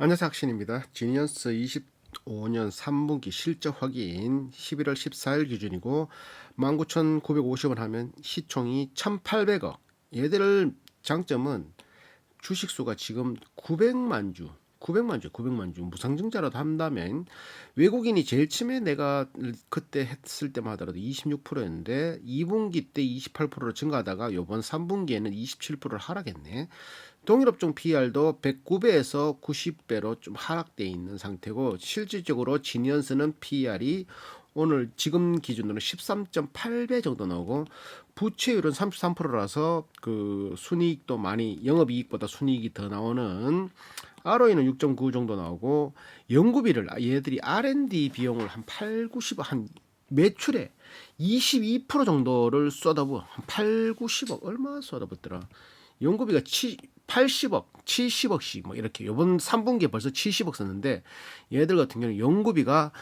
안녕하세요 학신입니다. 지니언스 25년 3분기 실적 확인 11월 14일 기준이고 19,950원 하면 시총이 1,800억. 얘들 장점은 주식 수가 지금 900만 주, 900만 주, 900만 주 무상증자라도 한다면 외국인이 제일 처음에 내가 그때 했을 때만 하더라도 26%였는데 2분기 때 28%로 증가하다가 요번 3분기에는 27%를 하락했네. 동일업종 PR도 109배에서 90배로 좀 하락돼 있는 상태고 실질적으로 지니언스는 PR이 오늘 지금 기준으로 13.8배 정도 나오고 부채율은 33%라서 그 순이익도 많이 영업이익보다 순이익이 더 나오는 ROE는 6.9 정도 나오고 연구비를 얘들이 R&D 비용을 한 8, 90, 한 매출에 22% 정도를 쏟아부 한 8, 90억 얼마 쏟아붓더라. 연구비가 치, 80억, 70억씩 뭐 이렇게 요번 3분기에 벌써 70억 썼는데 얘들 같은 경우는 연구비가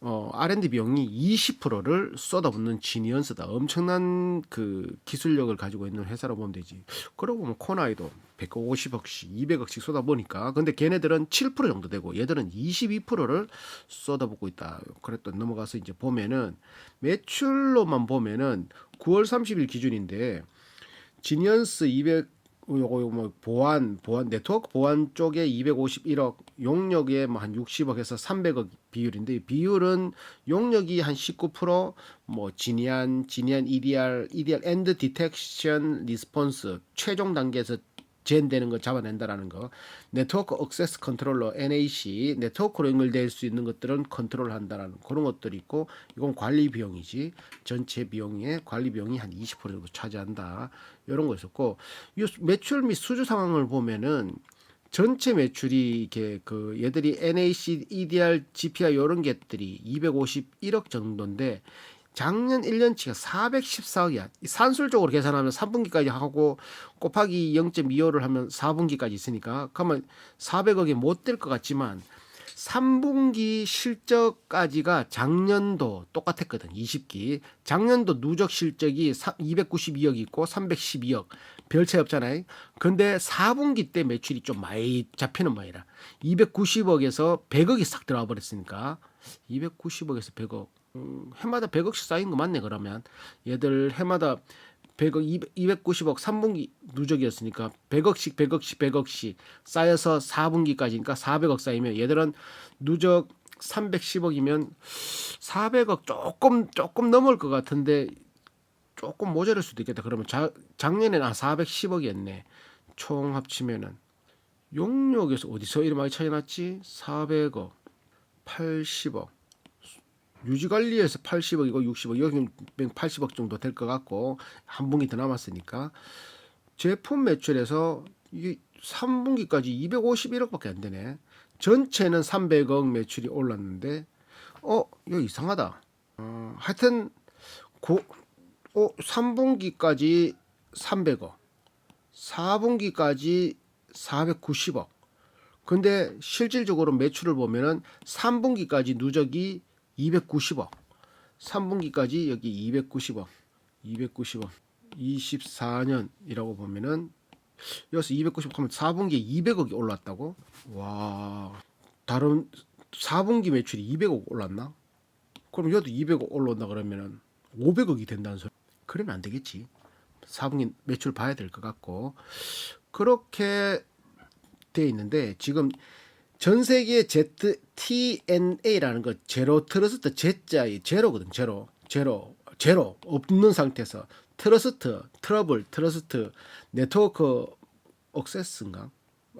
어, R&D 비용이 20%를 쏟아붓는 지니언스다. 엄청난 그 기술력을 가지고 있는 회사라고 보면 되지. 그러고 보면 코나이도 150억씩, 200억씩 쏟아보니까 근데 걔네들은 7% 정도 되고 얘들은 22%를 쏟아붓고 있다. 그랬던 넘어가서 이제 보면은 매출로만 보면은 9월 30일 기준인데 지니언스 200 요거 뭐 보안 보안 네트워크? 보안 쪽에 251억 용역에 뭐 한 60억 에서 300억 비율인데 이 비율은 용역이 한 19%뭐 지니안 지니안 EDR EDR 엔드 디텍션 리스폰스 최종 단계에서 젠되는 거 잡아낸다라는 거. 네트워크 억세스 컨트롤러 NAC 네트워크로 연결될 수 있는 것들은 컨트롤한다라는 그런 것들이 있고 이건 관리 비용이지. 전체 비용의 관리 비용이 한 20% 정도 차지한다. 이런 거 있었고 이 매출 및 수주 상황을 보면은 전체 매출이 이렇게 그 얘들이 NAC, EDR, GPI 이런 것들이 251억 정도인데 작년 1년치가 414억이야. 산술적으로 계산하면 3분기까지 하고 곱하기 0.25를 하면 4분기까지 있으니까 그러면 400억이 못 될 것 같지만 3분기 실적까지가 작년도 똑같았거든. 20기. 작년도 누적 실적이 292억 있고 312억. 별 차이 없잖아요. 근데 4분기 때 매출이 좀 많이 잡히는 모양이라. 290억에서 100억이 싹 들어와 버렸으니까 290억에서 100억. 음, 해마다 100억씩 쌓인 거 맞네 그러면 얘들 해마다 100억 290억 3분기 누적이었으니까 100억씩 100억씩 100억씩 쌓여서 4분기까지니까 400억 쌓이면 얘들은 누적 310억이면 400억 조금 조금 넘을 것 같은데 조금 모자랄 수도 있겠다. 그러면 자, 작년에는 한 410억이었네. 총 합치면은 용역에서 어디서 이리 많이 차이 났지? 400억, 80억. 유지 관리에서 80억이고 60억, 여기 80억 정도 될 것 같고 한 분기 더 남았으니까 제품 매출에서 이 3분기까지 251억밖에 안 되네. 전체는 300억 매출이 올랐는데 어, 이거 이상하다. 어, 하여튼 고, 어, 3분기까지 300억, 4분기까지 490억. 근데 실질적으로 매출을 보면은 3분기까지 누적이 290억. 3분기까지 여기 290억. 290억. 24년이라고 보면은 여기서 290억 하면 4분기에 200억이 올랐다고? 와. 다른 4분기 매출이 200억 올랐나? 그럼 여기도 200억 올라온다 그러면은 500억이 된다는 소리. 그러면 안 되겠지. 4분기 매출 봐야 될 것 같고. 그렇게 돼 있는데 지금 전 세계 ZTNA라는 거 제로 트러스트 제자의 제로거든 제로 제로 제로 없는 상태에서 트러스트 트러블 트러스트 네트워크 억세스인가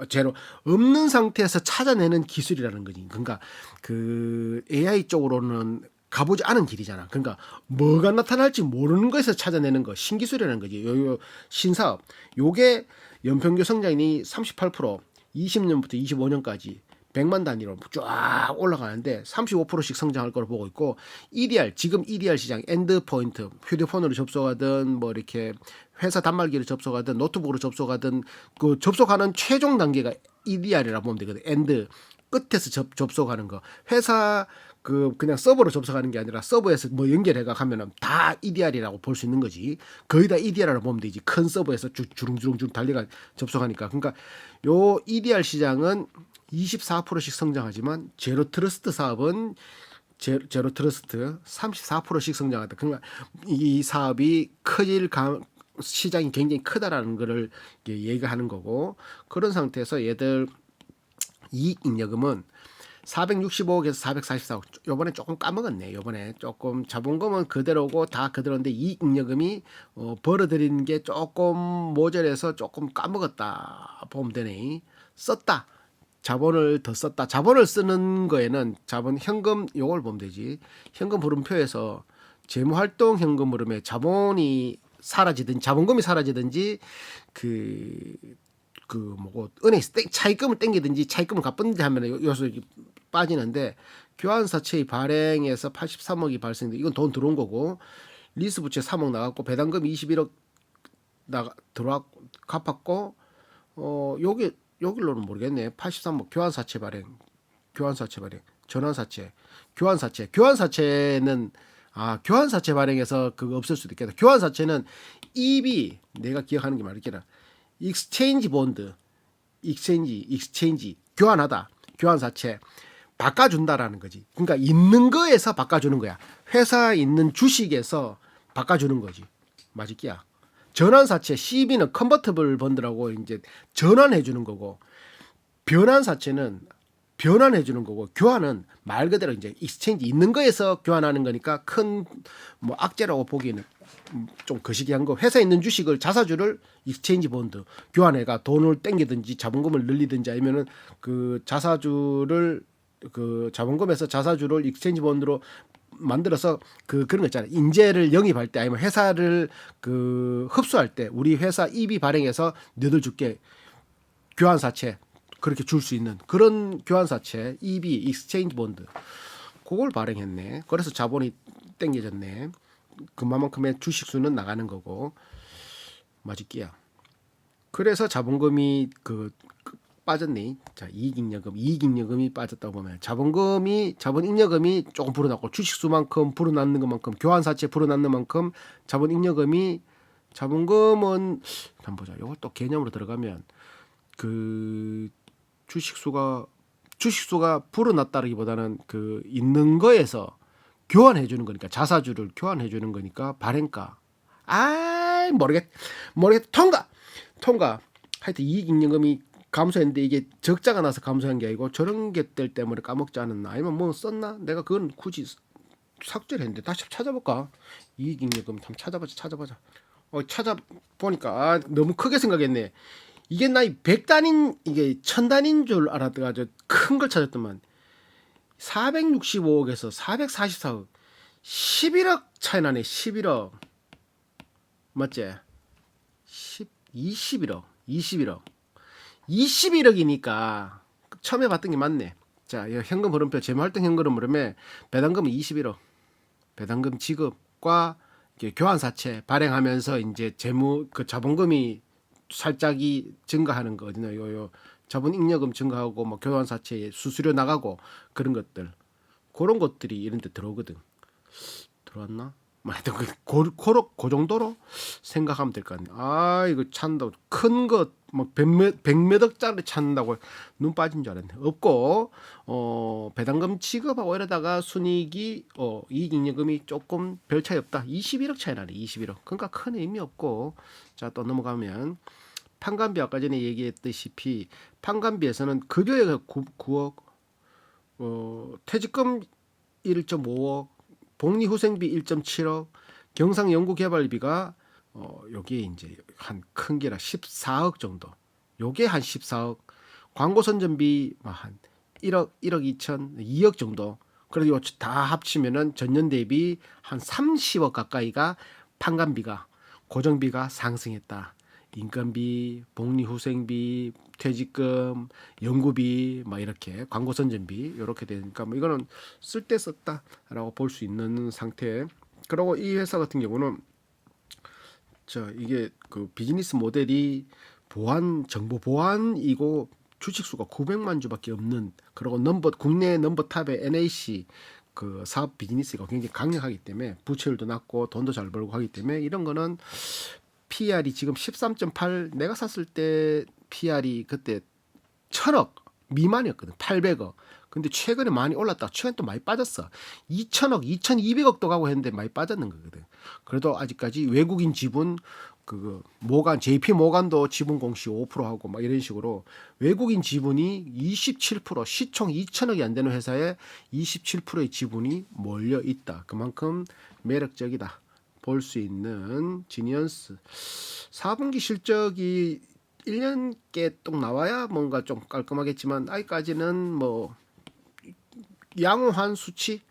제로 없는 상태에서 찾아내는 기술이라는 거지 그러니까 그 AI 쪽으로는 가보지 않은 길이잖아. 그러니까 뭐가 나타날지 모르는 거에서 찾아내는 거 신기술이라는 거지. 요, 요 신사업. 요게 연평균 성장이 38% 20년부터 25년까지 100만 단위로 쫙 올라가는데 35%씩 성장할 거로 보고 있고 EDR 지금 EDR 시장 엔드 포인트 휴대폰으로 접속하든 뭐 이렇게 회사 단말기를 접속하든 노트북으로 접속하든 그 접속하는 최종 단계가 EDR이라고 보면 되거든. 엔드 끝에서 접, 접속하는 거. 회사 그 그냥 서버로 접속하는 게 아니라 서버에서 뭐 연결해가 하면은 다 EDR이라고 볼 수 있는 거지. 거의 다 EDR이라고 보면 되지. 큰 서버에서 주, 주릉주릉 달려가 접속하니까. 그러니까 요 EDR 시장은 24%씩 성장하지만 제로 트러스트 사업은 제, 제로 트러스트 34%씩 성장하다. 그러니까 이 사업이 커질 가, 시장이 굉장히 크다라는 거를 얘기하는 거고 그런 상태에서 얘들 이익 잉여금은 465억에서 444억. 요번에 조금 까먹었네. 요번에 조금 자본금은 그대로고 다 그대로인데 이익 잉여금이 어, 벌어들이는 게 조금 모자라서 조금 까먹었다 보면 되네. 썼다. 자본을 더 썼다. 자본을 쓰는 거에는 자본 현금 요걸 보면 되지. 현금 흐름표에서 재무활동 현금 흐름에 자본이 사라지든 자본금이 사라지든지 그 그 뭐고 땡, 차입금을 땡기든지 차입금을 갚든지 하면은 요- 요소 빠지는데 교환사채의 발행에서 83억이 발생돼 이건 돈 들어온 거고 리스 부채 3억 나갔고 배당금 21억 나가 들어왔 갚았고 어 요게 요길로는 모르겠네. 83억 교환사채 발행. 교환사채 발행. 전환사채. 교환사채. 교환사채는 아 교환사채 발행해서 그거 없을 수도 있겠다. 교환사채는 입이 내가 기억하는 게 말이겠다 익스체인지 본드. 익스체인지 익스체인지. 교환하다. 교환사채. 바꿔준다라는 거지. 그러니까 있는 거에서 바꿔주는 거야. 회사에 있는 주식에서 바꿔주는 거지. 맞을기야 전환사채 CB는 컨버터블 본드라고 이제 전환해 주는 거고 변환사채는 변환해 주는 거고 교환은 말 그대로 이제 익스체인지 있는 거에서 교환하는 거니까 큰 뭐 악재라고 보기에는 음, 좀 거시기한 거. 회사에 있는 주식을 자사주를 익스체인지 본드 교환해가 돈을 땡기든지 자본금을 늘리든지 아니면은 그 자사주를 그 자본금에서 자사주를 익스체인지 본드로 만들어서 그 그런 거 있잖아요. 인재를 영입할 때 아니면 회사를 그 흡수할 때 우리 회사 입이 발행해서 너들 줄게 교환 사채 그렇게 줄 수 있는 그런 교환 사채 EB 익스체인지 본드 그걸 발행했네. 그래서 자본이 땡겨졌네. 그만큼의 주식 수는 나가는 거고 맞을게야. 그래서 자본금이 그, 그 빠졌네. 자 이익잉여금, 이익잉여금이 빠졌다고 보면 자본금이 자본잉여금이 조금 불어났고 주식수만큼 불어났는 것만큼 교환사채 불어났는 만큼 자본잉여금이 자본금은 한번 보자. 또 개념으로 들어가면 그 주식수가 주식수가 불어났다기보다는 그 있는 거에서 교환해 주는 거니까 자사주를 교환해 주는 거니까 발행가 아 모르겠 모르겠 통과 통과 하여튼 이익잉여금이 감소했는데 이게 적자가 나서 감소한 게 아니고 저런 게들 때문에 까먹지 않았나? 아니면 뭐 썼나? 내가 그건 굳이 삭제를 했는데 다시 찾아볼까? 이익잉여금 한번 찾아보자 찾아보자. 어 찾아보니까 아, 너무 크게 생각했네. 이게 나이 100단인 이게 1000단인 줄 알았다가 큰걸 찾았더만. 465억에서 444억. 11억 차이 나네 11억. 맞지? 10, 21억 21억 21억이니까 처음에 봤던 게 맞네 자이 현금 흐름표 재무활동 현금 흐름에 배당금은 21억 배당금 지급과 이렇게 교환 사채 발행하면서 이제 재무 그 자본금이 살짝이 증가하는 거거든요. 요요 자본 잉여금 증가하고 뭐 교환 사채 수수료 나가고 그런 것들 그런 것들이 이런 데 들어오거든. 들어왔나? 뭐 하여튼 그, 고, 고로, 그 정도로 생각하면 될 것 같네. 아, 이거 찾는다고. 큰 것, 뭐, 백몇, 백몇억짜리 찾는다고 눈 빠진 줄 알았네. 없고, 어, 배당금 지급하고 이러다가 순이익이, 어, 이익잉여금이 조금 별 차이 없다. 21억 차이 나네, 21억. 그러니까 큰 의미 없고. 자, 또 넘어가면. 판관비 아까 전에 얘기했다시피 판관비에서는 급여가 9, 9억, 어, 퇴직금 1.5억, 복리후생비 1.7억, 경상 연구개발비가 어, 여기에 이제 한 큰 게라 14억 정도. 요게 한 14억. 광고 선전비 뭐한 1억, 1억 2천, 2억 정도. 그래도 다 합치면은 전년 대비 한 30억 가까이가 판관비가 고정비가 상승했다. 인건비, 복리후생비, 퇴직금, 연구비, 막 이렇게 광고 선전비 이렇게 되니까 뭐 이거는 쓸 때 썼다라고 볼 수 있는 상태. 그리고 이 회사 같은 경우는 자 이게 그 비즈니스 모델이 보안 정보 보안이고 주식 수가 900만 주밖에 없는 그리고 넘버 국내 넘버 탑의 NAC 그 사업 비즈니스가 굉장히 강력하기 때문에 부채율도 낮고 돈도 잘 벌고 하기 때문에 이런 거는 PR이 지금 13.8 내가 샀을 때 PR이 그때 천억 미만이었거든. 800억. 근데 최근에 많이 올랐다. 최근 또 많이 빠졌어. 2천억, 2,200억도 가고 했는데 많이 빠졌는 거거든. 그래도 아직까지 외국인 지분 그 모간 JP 모간도 지분 공시 5% 하고 막 이런 식으로 외국인 지분이 27% 시총 2천억이 안 되는 회사에 27%의 지분이 몰려 있다. 그만큼 매력적이다. 볼 수 있는 지니언스. 4분기 실적이 1년께 똑 나와야 뭔가 좀 깔끔하겠지만 아직까지는 뭐 양호한 수치